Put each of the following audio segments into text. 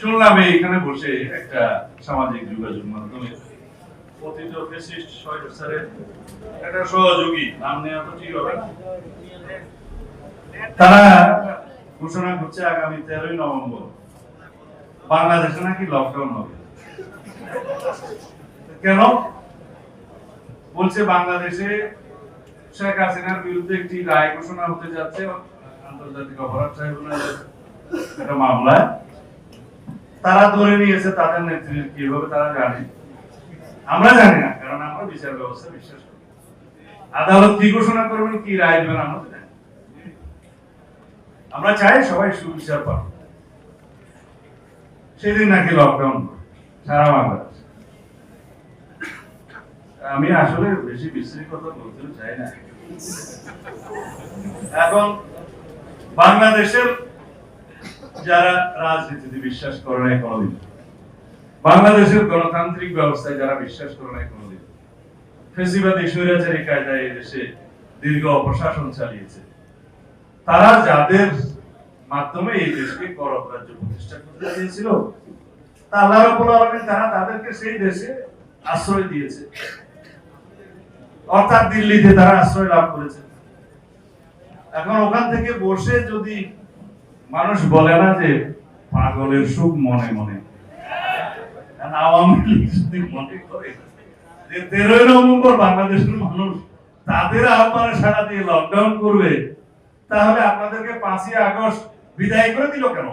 শুনলাম এইখানে বসে একটা সামাজিক যোগাযোগ মাধ্যমে ফেসিস্ট একটা সহযোগী নাম নেওয়া তো ঠিক হবে। তারা ঘোষণা করছে আগামী তেরোই নভেম্বর বাংলাদেশে নাকি লকডাউন হবে। কেন? বলছে বাংলাদেশে শেখ হাসিনার বিরুদ্ধে একটি রায় ঘোষণা হতে যাচ্ছে, আন্তর্জাতিক অপরাধ ট্রাইব্যুনালের একটা মামলায়। তারা ধরে নিয়েছে তাদের নেতৃত্ব কি হবে তারা জানে? আমরা জানি না, কারণ আমরা বিচার ব্যবস্থা বিশ্বাস করি। আদালত কি ঘোষণা করবেন, কি রায় দেবেন জানি আমরা চাই সবাই সুবিচার পাক। সেদিন নাকি লকডাউন সারা বাংলাদেশ। আমি আসলে বেশি বিশ্রী কথা বলতে চাই না। এখন বাংলাদেশের যারা রাজনীতিতে বিশ্বাস করে না কোনোদিন। বাংলাদেশের গণতান্ত্রিক ব্যবস্থায় যারা বিশ্বাস করে না কোনোদিন। ফেসিবাদী, স্বৈরাচারী কায়দায় এই দেশে দীর্ঘ অপশাসন চালিয়েছে। তারা যাদের মাধ্যমে এই দেশকে কর অপরাজ্য প্রতিষ্ঠা করতে চেয়েছিল আল্লাহ রাব্বুল তারা তাদেরকে সেই দেশে আশ্রয় দিয়েছে। অর্থাৎ দিল্লিতে তারা আশ্রয় লাভ করেছে। এখন ওখান থেকে বসে যদি মানুষ বলে না যে পাগলের সুখ মনে মনে। আওয়ামী লীগ মনে করে যে তেরোই নভেম্বর বাংলাদেশের মানুষ তাদের আহ্বানে সারা দিয়ে লকডাউন করবে, তাহলে আপনাদেরকে পাঁচই আগস্ট বিদায় করে দিল কেন?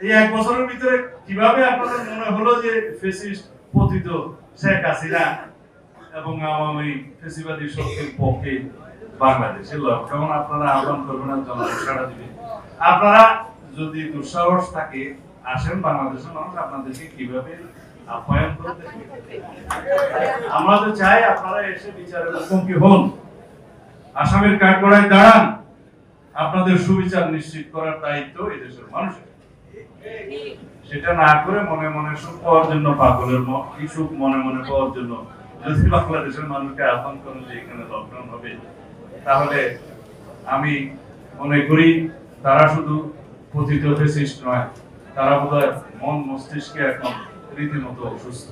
এই এক বছরের ভিতরে কীভাবে আপনাদের মনে হলো যে ফেসিস্ট পতিত শেখ হাসিনা এবং আওয়ামী ফেসিবাদী শক্তির পক্ষে বাংলাদেশে। লকডাউন আপনারা আহ্বান করবেন আর জনগণ সাড়া আপনারা যদি দুঃসাহস থাকে, আসেন বাংলাদেশের মানুষ আপনাদেরকে কীভাবে আপ্যায়ন করতে আমরা তো চাই আপনারা এসে বিচারের মুখোমুখি হন। আসামের কাঠগড়ায় দাঁড়ান। আপনাদের সুবিচার নিশ্চিত করার দায়িত্ব এই দেশের মানুষের। সেটা না করে মনে মনে সুখ পাওয়ার জন্য পাগলের সুখ মনে মনে পাওয়ার জন্য? যদি বাংলাদেশের মানুষকে আহ্বান করেন যে এখানে লকডাউন হবে তাহলে আমি মনে করি তারা শুধু পতিত ফেসিস্ট নয়, তারা বোধহয় মন মস্তিষ্কে এখন রীতিমতো অসুস্থ।